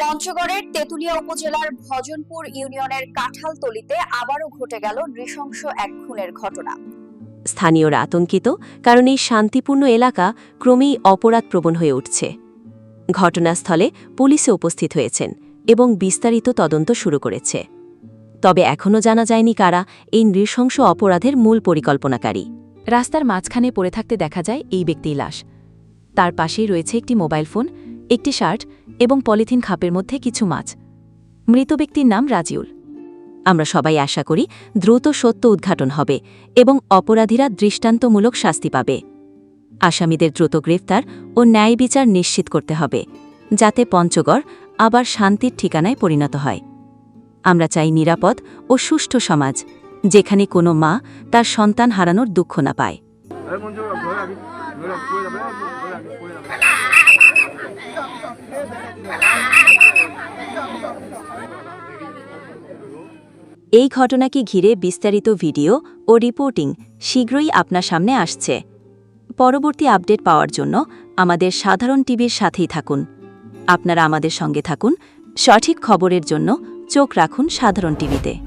পঞ্চগড়ের তেঁতুলিয়া উপজেলার ভজনপুর ইউনিয়নের কাঁঠালতলিতে আবারও ঘটে গেল নৃশংস এক খুনের ঘটনা। স্থানীয়রা আতঙ্কিত, কারণ এই শান্তিপূর্ণ এলাকা ক্রমেই অপরাধপ্রবণ হয়ে উঠছে। ঘটনাস্থলে পুলিশে উপস্থিত হয়েছেন এবং বিস্তারিত তদন্ত শুরু করেছে। তবে এখনও জানা যায়নি কারা এই নৃশংস অপরাধের মূল পরিকল্পনাকারী। রাস্তার মাঝখানে পড়ে থাকতে দেখা যায় এই ব্যক্তির লাশ। তার পাশেই রয়েছে একটি মোবাইল ফোন, একটি শার্ট এবং পলিথিন খাপের মধ্যে কিছু মাছ। মৃত ব্যক্তির নাম রাজিউল। আমরা সবাই আশা করি দ্রুত সত্য উদ্ঘাটন হবে এবং অপরাধীরা দৃষ্টান্তমূলক শাস্তি পাবে। আসামিদের দ্রুত গ্রেফতার ও ন্যায় বিচার নিশ্চিত করতে হবে, যাতে পঞ্চগড় আবার শান্তির ঠিকানায় পরিণত হয়। আমরা চাই নিরাপদ ও সুষ্ঠু সমাজ, যেখানে কোনো মা তার সন্তান হারানোর দুঃখ না পায়। এই ঘটনাকে ঘিরে বিস্তারিত ভিডিও ও রিপোর্টিং শীঘ্রই আপনার সামনে আসছে। পরবর্তী আপডেট পাওয়ার জন্য আমাদের সাধারণ টিভির সাথেই থাকুন। আপনারা আমাদের সঙ্গে থাকুন। সঠিক খবরের জন্য চোখ রাখুন সাধারণ টিভিতে।